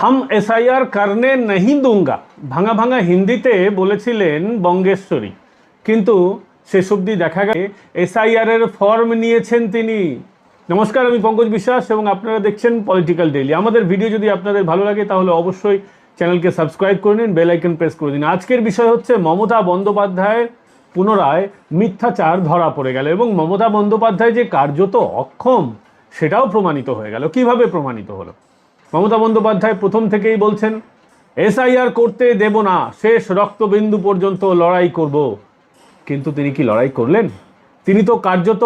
হাম এসআইআর কারণে নাহি দুঙ্গা ভাঙা ভাঙা হিন্দিতে বলেছিলেন বঙ্গেশ্বরী। কিন্তু শেষ অবধি দেখা গেছে এসআইআরের ফর্ম নিয়েছেন তিনি। নমস্কার, আমি পঙ্কজ বিশ্বাস এবং আপনারা দেখছেন পলিটিক্যাল ডেইলি আমাদের ভিডিও যদি আপনাদের ভালো লাগে, তাহলে অবশ্যই চ্যানেলকে সাবস্ক্রাইব করে নিন, বেল প্রেস করে দিন। আজকের বিষয় হচ্ছে মমতা বন্দ্যোপাধ্যায়ের পুনরায় মিথ্যাচার ধরা পড়ে গেল এবং মমতা বন্দ্যোপাধ্যায় যে কার্যত অক্ষম, সেটাও প্রমাণিত হয়ে গেল। কীভাবে প্রমাণিত হলো? মমতা বন্দ্যোপাধ্যায় প্রথম থেকেই বলছেন, এসআইআর করতে দেব না, শেষ রক্তবিন্দু পর্যন্ত লড়াই করব। কিন্তু তিনি কি লড়াই করলেন? তিনি তো কার্যত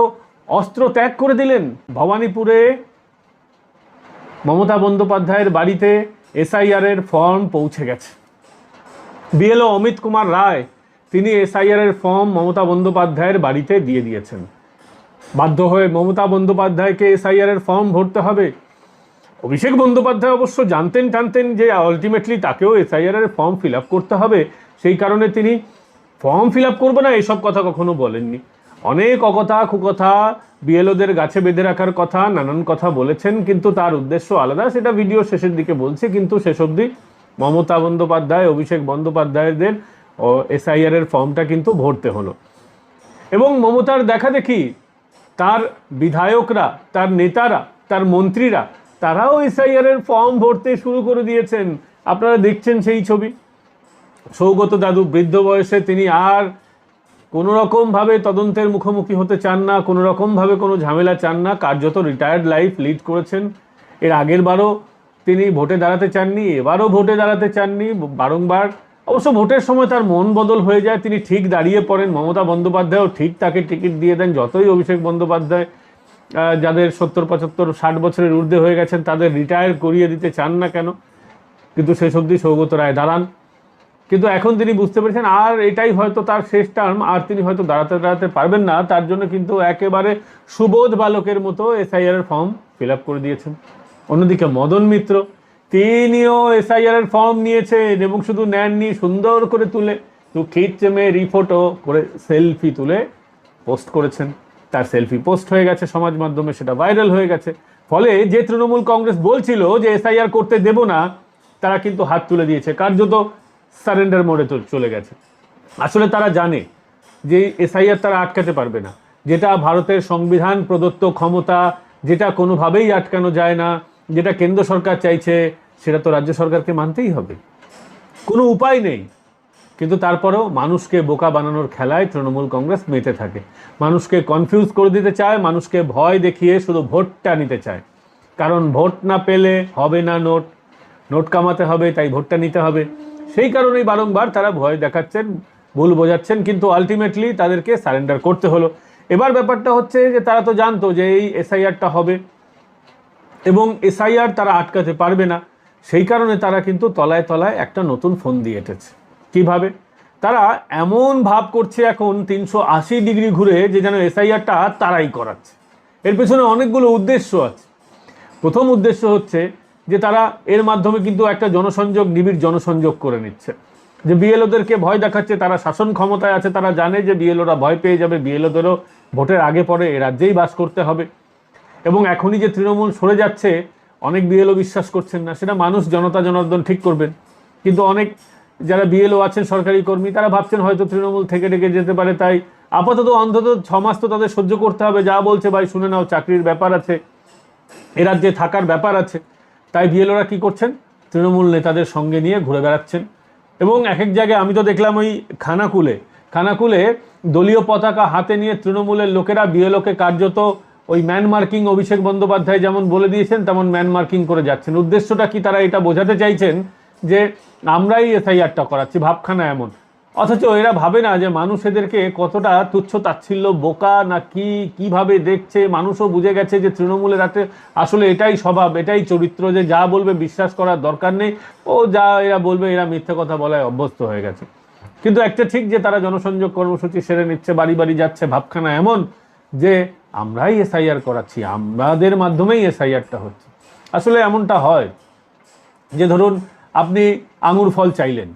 অস্ত্র ত্যাগ করে দিলেন। ভবানীপুরে মমতা বন্দ্যোপাধ্যায়ের বাড়িতে এসআইআর এর ফর্ম পৌঁছে গেছে। বিএলও অমিত কুমার রায়, তিনি এসআইআর এর ফর্ম মমতা বন্দ্যোপাধ্যায়ের বাড়িতে দিয়ে দিয়েছেন। বাধ্য হয়ে মমতা বন্দ্যোপাধ্যায়কে এসআইআর এর ফর্ম ভরতে হবে। অভিষেক বন্দ্যোপাধ্যায় অবশ্য জানতেন টানতেন যে আলটিমেটলি তাকেও এসআইআরের ফর্ম ফিল আপ করতে হবে। সেই কারণে তিনি ফর্ম ফিল আপ করব না, এসব কথা কখনো বলেননি। অনেক অকথা কুকথা বিএলওদের গাছে বেঁধে রাখার কথা, নানান কথা বলেছেন, কিন্তু তার উদ্দেশ্য আলাদা, সেটা ভিডিও শেষের দিকে বলছে, কিন্তু শেষ অবধি মমতা বন্দ্যোপাধ্যায়, অভিষেক বন্দ্যোপাধ্যায়দের এসআইআর এর ফর্মটা কিন্তু ভরতে হলো। এবং মমতার দেখা দেখি, তার বিধায়করা, তার নেতারা, তার মন্ত্রীরা তারাও এসআইআর এর ফর্ম ভরতে শুরু করে দিয়েছেন। আপনারা দেখছেন সেই ছবি। সৌগত দাদু বৃদ্ধ বয়সে তিনি আর কোনো রকমভাবে তদন্তের মুখোমুখি হতে চান না কোনো রকমভাবে কোনো ঝামেলা চান না। কার্যত রিটায়ার্ড লাইফ লিড করেছেন। এর আগের বারও তিনি ভোটে দাঁড়াতে চাননি, এবারও ভোটে দাঁড়াতে চাননি। বারংবার অবশ্য ভোটের সময় তার মন বদল হয়ে যায়। তিনি ঠিক দাঁড়িয়ে পড়েন। মমতা বন্দ্যোপাধ্যায়ও ঠিক তাকে টিকিট দিয়ে দেন, যতই অভিষেক বন্দ্যোপাধ্যায় যাদের সত্তর, পঁচাত্তর, ষাট বছরের ঊর্ধ্বে হয়ে গেছেন, তাদের রিটায়ার করিয়ে দিতে চান না কেন? কিন্তু শেষ অবধি সৌগত রায় দাঁড়ান। কিন্তু এখন তিনি বুঝতে পেরেছেন, আর এটাই হয়তো তার শেষ টার্ম আর তিনি হয়তো দাঁড়াতে দাঁড়াতে পারবেন না। তার জন্য কিন্তু একেবারে সুবোধ বালকের মতো এসআইআর এর ফর্ম ফিল আপ করে দিয়েছেন। অন্যদিকে মদন মিত্র, তিনিও এসআইআর এর ফর্ম নিয়েছেন এবং শুধু নেননি, সুন্দর করে তুলে তো খিচ্ছে মেয়ে রিফোটো করে সেলফি তুলে পোস্ট করেছেন। তার সেলফি পোস্ট হয়ে গেছে সমাজ মাধ্যমে, সেটা ভাইরাল হয়ে গেছে। ফলে যে তৃণমূল কংগ্রেস বলছিল যে এসআইআর করতে দেব না, তারা কিন্তু হাত তুলে দিয়েছে। কার্যত সারেন্ডার মোডে চলে গেছে। আসলে তারা জানে যে এসআইআর তারা আটকাতে পারবে না। যেটা ভারতের সংবিধান প্রদত্ত ক্ষমতা, যেটা কোনোভাবেই আটকানো যায় না, যেটা কেন্দ্র সরকার চাইছে, সেটা তো রাজ্য সরকারকে মানতেই হবে। কোনো উপায় নেই। কিন্তু তারপরেও মানুষকে বোকা বানানোর খেলায় তৃণমূল কংগ্রেস মেতে থাকে। মানুষকে কনফিউজ করে দিতে চায়, মানুষকে ভয় দেখিয়ে শুধু ভোটটা নিতে চায়। কারণ ভোট না পেলে হবে না নোট। নোট কামাতে হবে, তাই ভোটটা নিতে হবে। সেই কারণেই বারংবার তারা ভয় দেখাচ্ছেন, ভুল বোঝাচ্ছেন, কিন্তু আলটিমেটলি তাদেরকে সারেন্ডার করতে হলো। এবার ব্যাপারটা হচ্ছে যে তারা তো জানতো যে এই এসআইআরটা হবে। এবং এসআইআর তারা আটকাতে পারবে না। সেই কারণে তারা কিন্তু তলায় তলায় একটা নতুন ফোন দিয়ে এঁটেছে। কীভাবে? তারা এমন ভাব করছে এখন তিনশো আশি ডিগ্রি ঘুরে যে যেন এসআইআরটা তারাই করাচ্ছে। এর পেছনে অনেকগুলো উদ্দেশ্য আছে। প্রথম উদ্দেশ্য হচ্ছে যে তারা এর মাধ্যমে কিন্তু একটা জনসংযোগ, নিবিড় জনসংযোগ করে নিচ্ছে। যে বিএলওদেরকে ভয় দেখাচ্ছে, তারা শাসন ক্ষমতায় আছে, তারা জানে যে বিএলওরা ভয় পেয়ে যাবে, বিএলওদেরও ভোটের আগে পরে এ রাজ্যেই বাস করতে হবে। এবং এখনই যে তৃণমূল সরে যাচ্ছে, অনেক বিএলও বিশ্বাস করছেন না, সেটা মানুষ, জনতা জনার্দন ঠিক করবেন। কিন্তু অনেক যারা বিএলও আছেন, সরকারি কর্মী, তারা ভাবছেন হয়তো তৃণমূল থেকে ডেকে যেতে পারে। তাই আপাতত অন্তত ছ মাস তো তাদের সহ্য করতে হবে। যা বলছে ভাই, শুনে নাও, চাকরির ব্যাপার আছে, এ রাজ্যে থাকার ব্যাপার আছে। তাই বিএলওরা কি করছেন? তৃণমূল নেতাদের সঙ্গে নিয়ে ঘুরে বেড়াচ্ছেন। এবং এক এক জায়গায় আমি তো দেখলাম ওই খানাকুলে খানাকুলে দলীয় পতাকা হাতে নিয়ে তৃণমূলের লোকেরা বিএলওকে কার্যত ওই ম্যান মার্কিং অভিষেক বন্দ্যোপাধ্যায় যেমন বলে দিয়েছেন, তেমন ম্যান মার্কিং করে যাচ্ছেন। উদ্দেশ্যটা কি তারা এটা বোঝাতে চাইছেন? যে আমরাই এসআইআরটা করাচ্ছি, ভাবখানা এমন। অথচ এরা ভাবে না যে মানুষ এদেরকে কতটা তুচ্ছ তাচ্ছিল্য, বোকা না কি, কীভাবে দেখছে, মানুষও বুঝে গেছে যে তৃণমূলের হাতে আসলে এটাই স্বভাব, এটাই চরিত্র যে যা বলবে বিশ্বাস করার দরকার নেই। ও যা এরা বলবে, এরা মিথ্যে কথা বলায় অভ্যস্ত হয়ে গেছে। কিন্তু একটা ঠিক যে তারা জনসংযোগ কর্মসূচি সেরে নিচ্ছে, বাড়ি বাড়ি যাচ্ছে, ভাবখানা এমন যে আমরাই এসআইআর করাচ্ছি, আমাদের মাধ্যমেই এসআইআরটা হচ্ছে। আসলে এমনটা হয় যে ধরুন আপনি আঙুর ফল চাইলেন।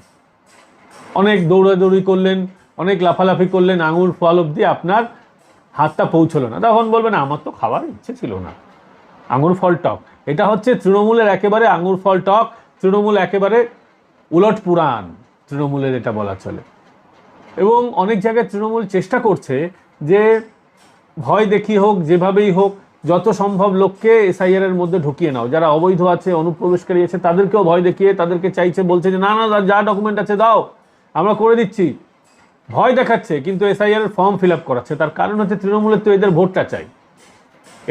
অনেক দৌড়াদৌড়ি করলেন, অনেক লাফালাফি করলেন, আঙুর ফল অবধি আপনার হাতটা পৌঁছলো না। তখন বলবেন, আমার তো খাওয়ার ইচ্ছে ছিল না। আঙুর ফল টক। এটা হচ্ছে তৃণমূলের একেবারে আঙুর ফল টক, তৃণমূল একেবারে উলট পুরাণ তৃণমূলের এটা বলা চলে। এবং অনেক জায়গায় তৃণমূল চেষ্টা করছে যে ভয় দেখি হোক, যেভাবেই হোক যত সম্ভব লোককে এসআইআর এর মধ্যে ঢুকিয়ে নাও। যারা অবৈধ আছে, অনুপ্রবেশকারী আছে, তাদেরকেও ভয় দেখিয়ে, তাদেরকে চাইছে, বলছে যে, না না, যা ডকুমেন্ট আছে দাও, আমরা করে দিচ্ছি। ভয় দেখাচ্ছে, কিন্তু এসআইআর এর ফর্ম ফিল আপ করাচ্ছে। তার কারণ হচ্ছে তৃণমূলের তো এদের ভোটটা চাই।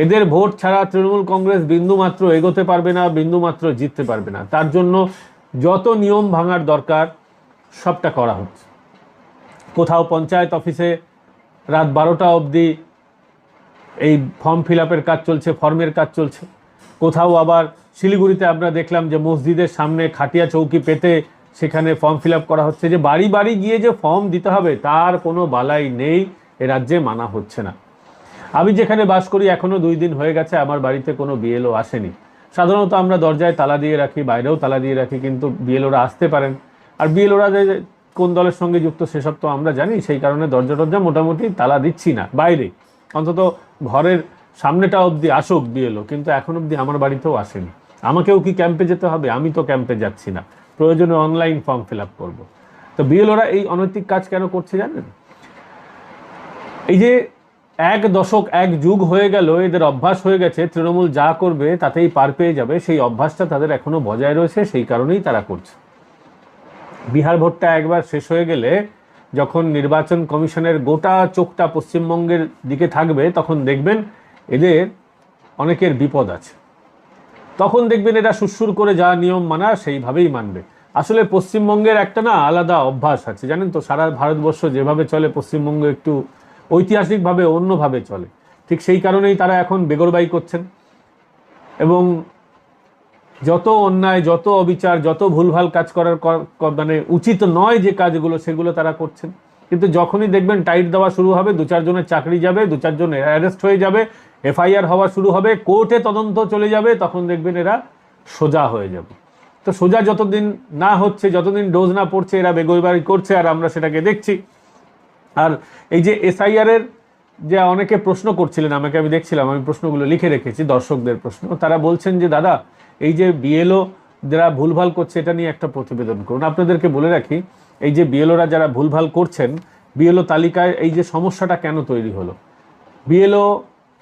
এদের ভোট ছাড়া তৃণমূল কংগ্রেস বিন্দু মাত্র এগোতে পারবে না বিন্দু মাত্র জিততে পারবে না। তার জন্য যত নিয়ম ভাঙার দরকার, সবটা করা হচ্ছে। কোথাও পঞ্চায়েত অফিসে রাত বারোটা অবধি এই ফর্ম ফিল কাজ চলছে ফর্মের কাজ চলছে। কোথাও আবার শিলিগুড়িতে আমরা দেখলাম যে মসজিদের সামনে খাটিয়া চৌকি পেতে সেখানে ফর্ম ফিল করা হচ্ছে যে বাড়ি বাড়ি গিয়ে যে ফর্ম দিতে হবে, তার কোনো বালাই নেই, এ রাজ্যে মানা হচ্ছে না। আমি যেখানে বাস করি এখনও দুই দিন হয়ে গেছে, আমার বাড়িতে কোনো বিএলও আসেনি। সাধারণত আমরা দরজায় তালা দিয়ে রাখি, বাইরেও তালা দিয়ে রাখি, কিন্তু বিএলওরা আসতে পারেন। আর বিএলওরা যে কোন দলের সঙ্গে যুক্ত, সেসব তো আমরা জানি, সেই কারণে দরজা টরজা মোটামুটি তালা দিচ্ছি না, বাইরে। অন্তত ঘরের সামনেটা অবধি আসুক বিএলও, কিন্তু এখন অবধি আমার বাড়িতেও আসেনি। আমাকেও কি ক্যাম্পে যেতে হবে? আমি তো ক্যাম্পে যাচ্ছি না। প্রয়োজনে অনলাইন ফর্ম ফিল আপ করব। তো বিএলওরা এই অনৈতিক কাজ কেন করছে জানেন? এই যে এক দশক, এক যুগ হয়ে গেল, এদের অভ্যাস হয়ে গেছে, তৃণমূল যা করবে তাতেই পার পেয়ে যাবে। সেই অভ্যাসটা তাদের এখনও বজায় রয়েছে, সেই কারণেই তারা করছে। বিহার ভোটটা একবার শেষ হয়ে গেলে যখন নির্বাচন কমিশনের গোটা চোখটা পশ্চিমবঙ্গের দিকে থাকবে, তখন দেখবেন এদের অনেকের বিপদ আছে। তখন দেখবেন এরা সুরসুর করে যা নিয়ম মানা সেইভাবেই মানবে। আসলে পশ্চিমবঙ্গের একটা না আলাদা অভ্যাস আছে, জানেন তো? সারা ভারতবর্ষ যেভাবে চলে, পশ্চিমবঙ্গ একটু ঐতিহাসিকভাবে অন্যভাবে চলে। ঠিক সেই কারণেই তারা এখন বেগরবাই করছেন। এবং যত অন্যায়, যত অবিচার, যত ভুলভাল কাজ করার মানে উচিত নয় যে কাজগুলো, সেগুলো তারা করছেন। কিন্তু যখনই দেখবেন টাইট দেওয়া শুরু হবে, দু চারজনের চাকরি যাবে, দু চারজন অ্যারেস্ট হয়ে যাবে, এফআইআর হওয়া শুরু হবে, কোর্টে তদন্ত চলে যাবে, তখন দেখবেন এরা সোজা হয়ে যাবে। তো সোজা যতদিন না হচ্ছে, যতদিন ডোজ না পড়ছে, এরা বেগরবাড়ি করছে, আর আমরা সেটাকে দেখছি। আর এই যে এসআইআর এর যে অনেকে প্রশ্ন করছিলেন, আমাকে আমি দেখছিলাম, আমি প্রশ্নগুলো লিখে রেখেছি, দর্শকদের প্রশ্ন। তারা বলছেন যে, দাদা এই যে বিএলও যারা ভুলভাল করছে, এটা নিয়ে একটা প্রতিবেদন করুন। আপনাদেরকে বলে রাখি, এই যে বিএলওরা যারা ভুলভাল করছেন বিএলও তালিকায় এই যে সমস্যাটা কেন তৈরি হলো? বিএলও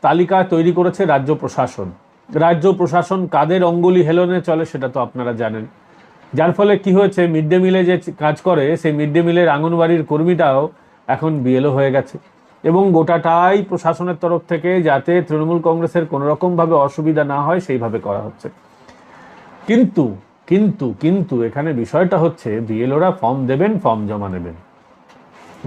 তালিকা তৈরি করেছে রাজ্য প্রশাসন। রাজ্য প্রশাসন কাদের অঙ্গুলি হেলনে চলে সেটা তো আপনারা জানেন। যার ফলে কি হয়েছে, মিড ডে মিলে যে কাজ করে, সেই মিড ডে মিলের আঙ্গনবাড়ির কর্মীটাও এখন বিএলও হয়ে গেছে। এবং গোটাটাই প্রশাসনের তরফ থেকে যাতে তৃণমূল কংগ্রেসের কোনো রকমভাবে অসুবিধা না হয়, সেইভাবে করা হচ্ছে। কিন্তু কিন্তু কিন্তু এখানে বিষয়টা হচ্ছে বিএলওরা ফর্ম দেবেন ফর্ম জমা নেবেন।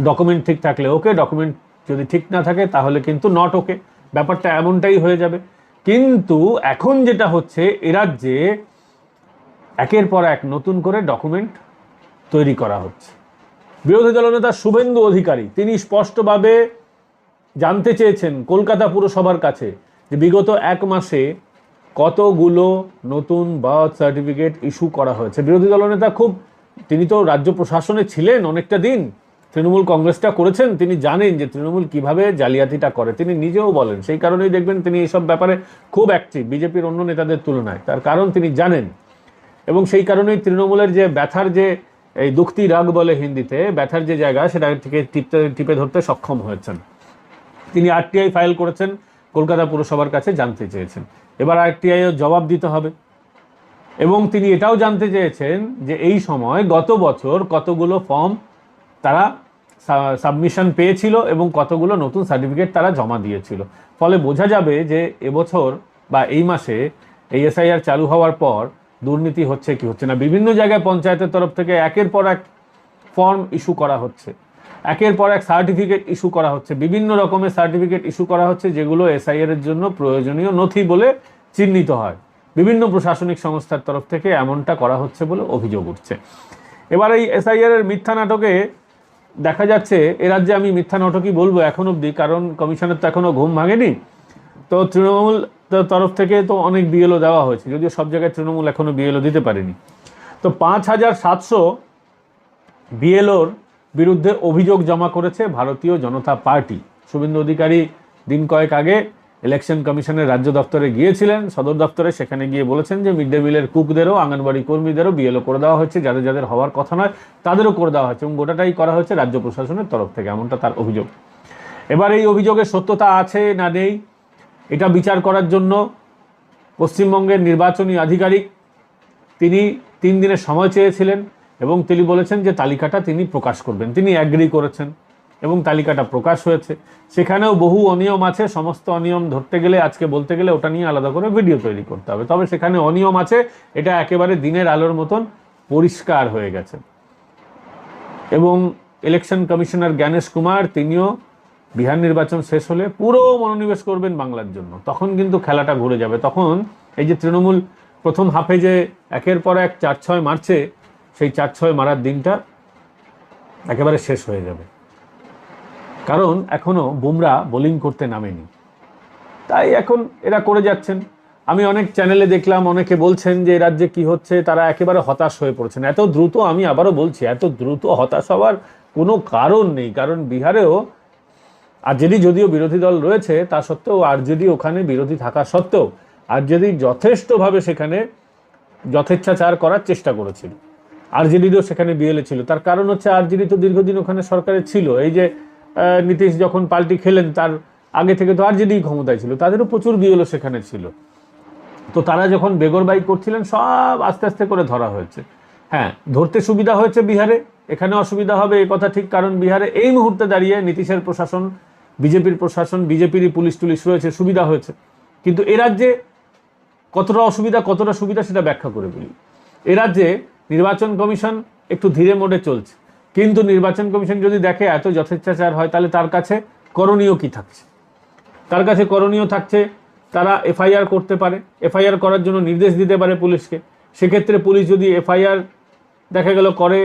ডকুমেন্ট ঠিক থাকলে ওকে ডকুমেন্ট যদি ঠিক না থাকে তাহলে কিন্তু নট ওকে ব্যাপারটা এমনটাই হয়ে যাবে। কিন্তু এখন যেটা হচ্ছে এ রাজ্যে একের পর এক নতুন করে ডকুমেন্ট তৈরি করা হচ্ছে। বিরোধী দলনেতা শুভেন্দু অধিকারী, তিনি স্পষ্টভাবে জানতে চেয়েছেন কলকাতা পুরসভার কাছে যে বিগত এক মাসে কতগুলো নতুন বার্থ সার্টিফিকেট ইস্যু করা হয়েছে? বিরোধী দলনেতা খুব, তিনি তো রাজ্য প্রশাসনে ছিলেন অনেকটা দিন। তৃণমূল কংগ্রেসটা করেছেন, তিনি জানেন যে তৃণমূল কীভাবে জালিয়াতিটা করে। তিনি নিজেও বলেন, সেই কারণেই দেখবেন তিনি এইসব ব্যাপারে খুব অ্যাক্টিভ বিজেপির অন্য নেতাদের তুলনায়। তার কারণ তিনি জানেন। এবং সেই কারণেই তৃণমূলের যে ব্যথার যে এই দুঃখতি রাগ বলে হিন্দিতে, ব্যথার যে জায়গা, সেটা থেকে টিপতে, টিপে ধরতে সক্ষম হয়েছেন। তিনি আরটিআই ফাইল করেছেন। কলকাতা পুরসভার কাছে জানতে চেয়েছেন। এবার আরটিআই জবাব দিতে হবে। এবং তিনি এটাও জানতে চেয়েছেন যে এই সময় গত বছর কতগুলো ফর্ম তারা সাবমিশন পেয়েছিল এবং কতগুলো নতুন সার্টিফিকেট তারা জমা দিয়েছিল। ফলে বোঝা যাবে যে এবছর বা এই মাসে এই এসআইআর চালু হওয়ার পর দুর্নীতি হচ্ছে কি হচ্ছে না। বিভিন্ন জায়গায় পঞ্চায়েতের তরফ থেকে একের পর এক ফর্ম ইস্যু করা হচ্ছে। একের পর এক সার্টিফিকেট ইস্যু করা হচ্ছে। বিভিন্ন রকমের সার্টিফিকেট ইস্যু করা হচ্ছে, যেগুলো এসআইআর এর জন্য প্রয়োজনীয় নথি বলে চিহ্নিত হয়। বিভিন্ন প্রশাসনিক সংস্থার তরফ থেকে এমনটা করা হচ্ছে বলে অভিযোগ উঠছে। এবার এই এসআইআর এর মিথ্যা নাটকে দেখা যাচ্ছে, এ রাজ্যে আমি মিথ্যা নাটকই বলব এখন অবধি, কারণ কমিশনের তো এখনও ঘুম ভাঙেনি। তো তৃণমূল তরফ থেকে তো অনেক বিএলও দেওয়া হয়েছে, যদিও সব জায়গায় তৃণমূল এখনও বিএলও দিতে পারেনি। তো পাঁচ হাজার সাতশো বিএলওর বিরুদ্ধে অভিযোগ জমা করেছে ভারতীয় জনতা পার্টি। শুভেন্দু অধিকারী দিন কয়েক আগে ইলেকশন কমিশনের রাজ্য দপ্তরে গিয়েছিলেন। সদর দপ্তরে সেখানে গিয়ে বলেছেন যে মিড ডে মিলের কুকদেরও আঙ্গনবাড়ি কর্মীদেরও বিএলও করে দেওয়া হয়েছে। যাদের যাদের হওয়ার কথা নয়, তাদেরও করে দেওয়া হয়েছে এবং গোটাটাই করা হয়েছে রাজ্য প্রশাসনের তরফ থেকে। এমনটা তার অভিযোগ। এবার এই অভিযোগের সত্যতা আছে না নেই, এটা বিচার করার জন্য পশ্চিমবঙ্গের নির্বাচনী আধিকারিক তিনি তিন দিনের সময় চেয়েছিলেন। এবং তিনি বলেছেন যে তালিকাটা তিনি প্রকাশ করবেন। তিনি অ্যাগ্রি করেছেন এবং তালিকাটা প্রকাশ হয়েছে। সেখানেও বহু অনিয়ম আছে, সমস্ত অনিয়ম ধরতে গেলে, আজকে বলতে গেলে ওটা নিয়ে আলাদা করে ভিডিও তৈরি করতে হবে। তবে সেখানে অনিয়ম আছে, এটা একেবারে দিনের আলোর মতন পরিষ্কার হয়ে গেছে। এবং ইলেকশন কমিশনার জ্ঞানেশ কুমার, তিনিও বিহার নির্বাচন শেষ হলে পুরো মনোনিবেশ করবেন বাংলার জন্য। তখন কিন্তু খেলাটা ঘুরে যাবে। তখন এই যে তৃণমূল প্রথম হাফে যে একের পর এক চার ছয় মারছে সেই চার ছয় মারার দিনটা একেবারে শেষ হয়ে যাবে। কারণ এখনও বুমরা বোলিং করতে নামেনি। তাই এখন এরা করে যাচ্ছেন। আমি অনেক চ্যানেলে দেখলাম, অনেকে বলছেন যে রাজ্যে কি হচ্ছে, তারা একেবারে হতাশ হয়ে পড়ছেন। এত দ্রুত আমি আবারও বলছি, এত দ্রুত হতাশ হওয়ার কোনো কারণ নেই। কারণ বিহারেও আরজেডি যদিও বিরোধী দল রয়েছে, তা সত্ত্বেও আরজেডি ওখানে বিরোধী থাকা সত্ত্বেও আরজেডি যথেষ্টভাবে সেখানে যথেচ্ছাচার করার চেষ্টা করেছিল। আরজেডিরও সেখানে বিএলএ ছিল। তার কারণ হচ্ছে আরজেডি তো দীর্ঘদিন ওখানে সরকারে ছিল। এই যে নীতিশ যখন পাল্টি খেলেন, তার আগে থেকে তো আরজেডি ক্ষমতায় ছিল। তাদেরও প্রচুর বিএলও সেখানে ছিল। তো তারা যখন বেগরবাই করছিলেন, সব আস্তে আস্তে করে ধরা হয়েছে। হ্যাঁ ধরতে সুবিধা হয়েছে বিহারে, এখানে অসুবিধা হবে, এই কথা ঠিক। কারণ বিহারে এই মুহূর্তে দাঁড়িয়ে নীতিশের প্রশাসন, বিজেপির প্রশাসন, বিজেপিরই পুলিশ টুলিশ রয়েছে, সুবিধা হয়েছে। কিন্তু এ রাজ্যে কতটা অসুবিধা, কতটা সুবিধা সেটা ব্যাখ্যা করে বলি। এ রাজ্যে নির্বাচন কমিশন একটু ধীরে মোডে চলছে। কিন্তু নির্বাচন কমিশন যদি দেখে এত যথেচ্ছাচার হয়, তাহলে তার কাছে করণীয় কি থাকছে? তার কাছে করণীয় থাকছে তারা এফআইআর করতে পারে, এফআইআর করার জন্য নির্দেশ দিতে পারে পুলিশকে। সেক্ষেত্রে পুলিশ যদি এফআইআর দেখা গেল করে,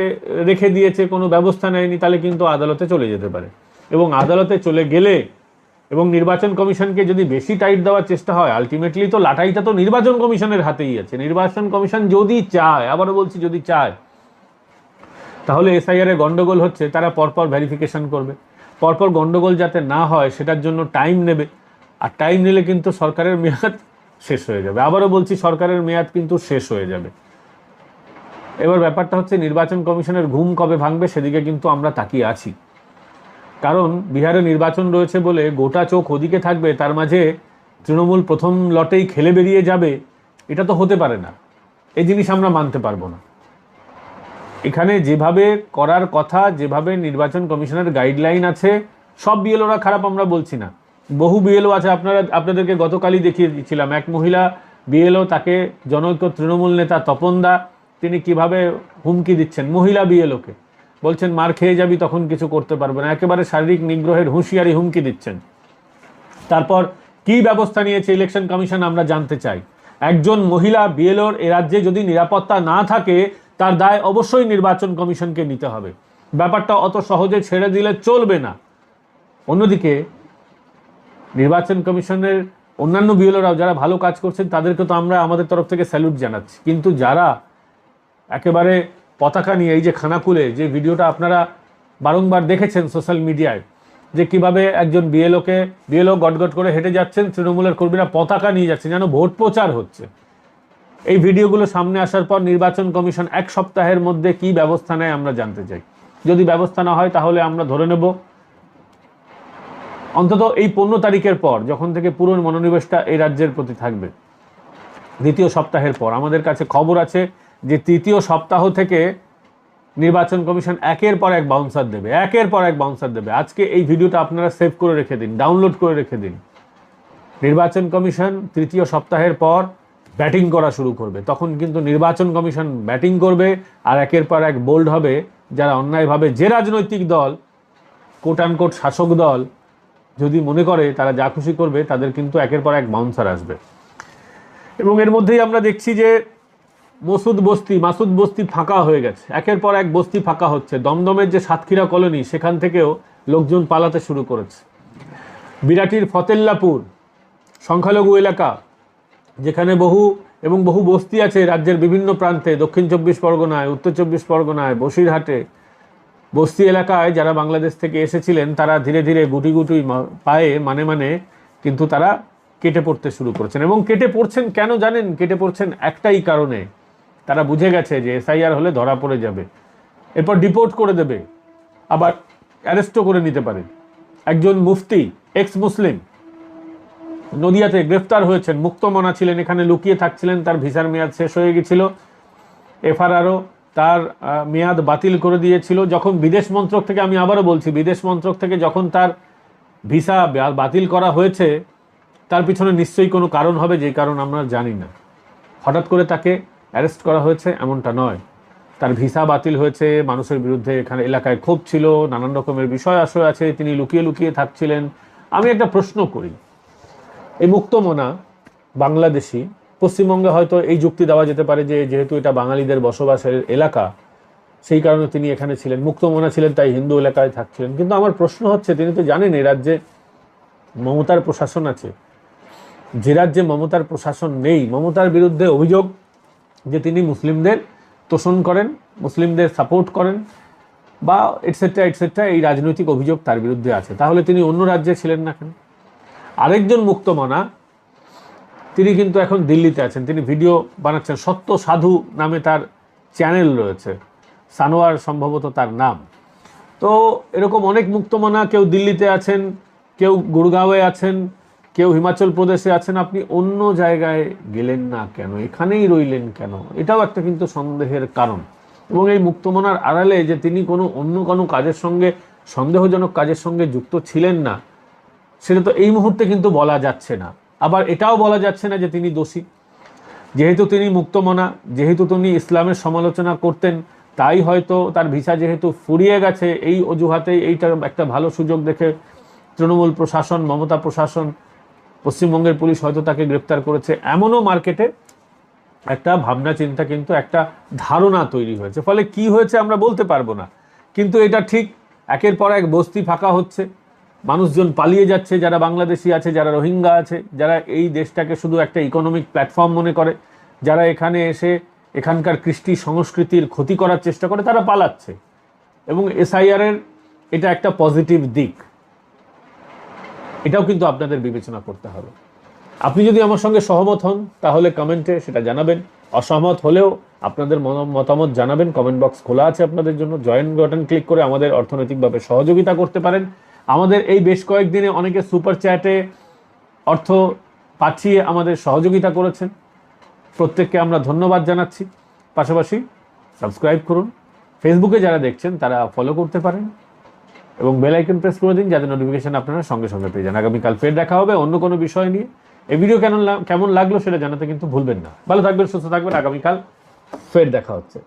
রেখে দিয়েছে, কোনো ব্যবস্থা নেয়নি, তাহলে কিন্তু আদালতে চলে যেতে পারে। এবং আদালতে চলে গেলে এবং নির্বাচন কমিশনকে যদি বেশি টাইট দেওয়ার চেষ্টা হয় আলটিমেটলি তো লাটাইটা তো নির্বাচন কমিশনের হাতেই আছে। নির্বাচন কমিশন যদি চায়, আবারও বলছি যদি চায়, তাহলে এসআইআর এ গন্ডগোল হচ্ছে, তারা পরপর ভেরিফিকেশন করবে। পরপর গন্ডগোল যাতে না হয়, সেটার জন্য টাইম নেবে। আর টাইম নিলে কিন্তু সরকারের মেয়াদ শেষ হয়ে যাবে। আবারও বলছি, সরকারের মেয়াদ কিন্তু শেষ হয়ে যাবে। এবার ব্যাপারটা হচ্ছে, নির্বাচন কমিশনের ঘুম কবে ভাঙবে, সেদিকে কিন্তু আমরা তাকিয়ে আছি। কারণ বিহারে নির্বাচন রয়েছে বলে গোটা চোখ ওদিকে থাকবে, তার মাঝে তৃণমূল প্রথম লটেই খেলে বেরিয়ে যাবে, এটা তো হতে পারে না। এই জিনিস আমরা মানতে পারব না। এখানে যেভাবে করার কথা, যেভাবে নির্বাচন কমিশনের গাইডলাইন আছে, সব বিএলওরা খারাপ আমরা বলছি না। বহু বিএলও আছে, আপনারা, আপনাদেরকে গতকালই দেখিয়ে দিচ্ছিলাম এক মহিলা বিএলও, তাকে জনৈক তৃণমূল নেতা তপন দা, তিনি কীভাবে হুমকি দিচ্ছেন, মহিলা বিএলওকে। বলছেন, মার খেয়ে যাবি, তখন কিছু করতে পারবে না। একেবারে শারীরিক নিগ্রহের হুঁশিয়ারি, হুমকি দিচ্ছেন। তারপর, কি ব্যবস্থা নিয়েছে ইলেকশন কমিশন আমরা জানতে চাই। একজন মহিলা বিএলওর এ রাজ্যে যদি নিরাপত্তা না থাকে, তার দায় অবশ্যই নির্বাচন কমিশনকে নিতে হবে। ব্যাপারটা অত সহজে ছেড়ে দিলে চলবে না। অন্যদিকে, নির্বাচন কমিশনের অন্যান্য বিএলওরাও যারা ভালো কাজ করছেন, তাদেরকে তো আমরা আমাদের তরফ থেকে স্যালুট জানাচ্ছি। কিন্তু যারা একেবারে পতাকা নিয়ে, এই যে খানাকুলে, যে ভিডিওটা আপনারা বারংবার দেখেছেন সোশ্যাল মিডিয়ায়, যে কীভাবে একজন বিএলওকে, বিএলও গটগট করে হেঁটে যাচ্ছেন, তৃণমূলের কর্মীরা পতাকা নিয়ে যাচ্ছেন, যেন ভোট প্রচার হচ্ছে। এই ভিডিওগুলো সামনে আসার পর নির্বাচন কমিশন এক সপ্তাহের মধ্যে কি ব্যবস্থা নেয় আমরা জানতে চাই। যদি ব্যবস্থা না হয়, তাহলে আমরা ধরে নেব। অন্তত এই পনেরো তারিখের পর, যখন থেকে পুরো মনোনিবেশটা এই রাজ্যের প্রতি থাকবে, দ্বিতীয় সপ্তাহের পর। আমাদের কাছে খবর আছে যে তৃতীয় সপ্তাহ থেকে নির্বাচন কমিশন একের পর এক বাউন্সার দেবে, একের পর এক বাউন্সার দেবে। আজকে এই ভিডিওটা আপনারা সেভ করে রেখে দিন ডাউনলোড করে রেখে দিন। নির্বাচন কমিশন তৃতীয় সপ্তাহের পর ব্যাটিং করা শুরু করবে। তখন কিন্তু নির্বাচন কমিশন ব্যাটিং করবে আর একের পর এক বোল্ড হবে যারা অন্যায়ভাবে যে রাজনৈতিক দল কোট কোট শাসক দল, যদি মনে করে তারা যা খুশি করবে, তাদের কিন্তু একের পর এক বাউন্সার আসবে। এবং এর মধ্যেই আমরা দেখছি যে মসুদ বস্তি, মাসুদ বস্তি ফাঁকা হয়ে গেছে। একের পর এক বস্তি ফাঁকা হচ্ছে। দমদমের যে সাতক্ষীরা কলোনি, সেখান থেকেও লোকজন পালাতে শুরু করেছে। বিরাটির ফতেল্লাপুর, সংখ্যালঘু এলাকা, যেখানে বহু এবং বহু বস্তি আছে রাজ্যের বিভিন্ন প্রান্তে, দক্ষিণ চব্বিশ পরগনায়, উত্তর চব্বিশ পরগনায়, বসিরহাটে। বস্তি এলাকায় যারা বাংলাদেশ থেকে এসেছিলেন, তারা ধীরে ধীরে গুটি গুটি পায়ে মানে মানে কিন্তু তারা কেটে পড়তে শুরু করেছেন। এবং কেটে পড়ছেন কেন জানেন? কেটে পড়ছেন একটাই কারণে। তারা বুঝে গেছে যে এসআইআর হলে ধরা পড়ে যাবে। এরপর ডিপোর্ট করে দেবে। আবার অ্যারেস্টও করে নিতে পারে। একজন মুফতি এক্স মুসলিম নদিয়াতে গ্রেফতার হয়েছেন। মুক্তমনা ছিলেন, এখানে লুকিয়ে থাকছিলেন, তার ভিসার মেয়াদ শেষ হয়ে গেছিল। এফআরআরও তার মেয়াদ বাতিল করে দিয়েছিল। যখন বিদেশ মন্ত্রক থেকে, আমি আবারও বলছি, বিদেশ মন্ত্রক থেকে যখন তার ভিসা বাতিল করা হয়েছে, তার পিছনে নিশ্চয়ই কোনো কারণ হবে, যে কারণ আমরা জানি না। হঠাৎ করে তাকে অ্যারেস্ট করা হয়েছে এমনটা নয়। তার ভিসা বাতিল হয়েছে, মানুষের বিরুদ্ধে এখানে এলাকায় ক্ষোভ ছিল, নানান রকমের বিষয় আশয় আছে, তিনি লুকিয়ে লুকিয়ে থাকছিলেন। আমি একটা প্রশ্ন করি। এই মুক্তমনা বাংলাদেশি, পশ্চিমবঙ্গে হয়তো এই যুক্তি দেওয়া যেতে পারে যে যেহেতু এটা বাঙালিদের বসবাসের এলাকা, সেই কারণে তিনি এখানে ছিলেন। মুক্তমনা ছিলেন, তাই হিন্দু এলাকায় থাকছিলেন। কিন্তু আমার প্রশ্ন হচ্ছে, তিনি তো জানেন এই রাজ্যে মমতার প্রশাসন আছে। যে রাজ্যে মমতার প্রশাসন নেই, মমতার বিরুদ্ধে অভিযোগ যে তিনি মুসলিমদের তোষণ করেন, মুসলিমদের সাপোর্ট করেন বা এটসেট্রা এটসেট্রা এই রাজনৈতিক অভিযোগ তার বিরুদ্ধে আছে। তাহলে তিনি অন্য রাজ্যে ছিলেন না কেন? আরেকজন মুক্তমানা তিনি কিন্তু এখন দিল্লিতে আছেন। তিনি ভিডিও বানাচ্ছেন। সত্য সাধু নামে তার চ্যানেল রয়েছে। সানোয়ার সম্ভবত তার নাম। তো এরকম অনেক মুক্তমানা কেউ দিল্লিতে আছেন, কেউ গুরগাঁওয়ে আছেন কেউ হিমাচল প্রদেশে আছেন, আপনি অন্য জায়গায় গেলেন না কেন? এখানেই রইলেন কেন? এটাও একটা কিন্তু সন্দেহের কারণ। এবং এই মুক্তমনার আড়ালে যে তিনি কোনো অন্য কোনো কাজের সঙ্গে, সন্দেহজনক কাজের সঙ্গে যুক্ত ছিলেন না, সেটা তো এই মুহূর্তে কিন্তু বলা যাচ্ছে না। আবার এটাও বলা যাচ্ছে না যে তিনি দোষী। যেহেতু তিনি মুক্তমনা, যেহেতু তিনি ইসলামের সমালোচনা করতেন, তাই হয়তো তার ভিসা যেহেতু ফুরিয়ে গেছে, এই অজুহাতেই এইটা একটা ভালো সুযোগ দেখে তৃণমূল প্রশাসন, মমতা প্রশাসন পশ্চিমবঙ্গের পুলিশ হয়তো তাকে গ্রেপ্তার করেছে এমনও মার্কেটে একটা ভাবনা, চিন্তা, কিন্তু একটা ধারণা তৈরি হয়েছে। ফলে কি হয়েছে আমরা বলতে পারব না। কিন্তু এটা ঠিক, একের পর এক বস্তি ফাঁকা হচ্ছে। মানুষজন পালিয়ে যাচ্ছে, যারা বাংলাদেশি আছে, যারা রোহিঙ্গা আছে, যারা এই দেশটাকে শুধু একটা ইকোনমিক প্ল্যাটফর্ম মনে করে, যারা এখানে এসে এখানকার কৃষ্টি সংস্কৃতির ক্ষতি করার চেষ্টা করে, তারা পালাচ্ছে। এবং এসআইআরের এটা একটা পজিটিভ দিক। এটাও কিন্তু আপনাদের বিবেচনা করতে হবে। আপনি যদি আমার সঙ্গে সহমত হন, তাহলে কমেন্টে সেটা জানাবেন। অসহমত হলেও আপনাদের মতামত জানাবেন। কমেন্ট বক্স খোলা আছে আপনাদের জন্য। জয়েন বাটন ক্লিক করে আমাদের অর্থনৈতিকভাবে সহযোগিতা করতে পারেন। আমাদের এই বেশ কয়েকদিনে অনেকে সুপার চ্যাটে অর্থ পাঠিয়ে আমাদের সহযোগিতা করেছেন। প্রত্যেককে আমরা ধন্যবাদ জানাচ্ছি। পাশাপাশি সাবস্ক্রাইব করুন। ফেসবুকে যারা দেখছেন, তারা ফলো করতে পারেন। এবং বেল আইকন প্রেস করে দিন যাতে নোটিফিকেশন আপনারা সঙ্গে সঙ্গে পেয়ে যান। আগামীকাল ফের দেখা হবে, অন্য কোনো বিষয় নিয়ে। এই ভিডিও কেমন কেমন লাগল সেটা জানাতে কিন্তু ভুলবেন না। ভালো থাকবেন, সুস্থ থাকবেন, আগামীকাল ফের দেখা হচ্ছে।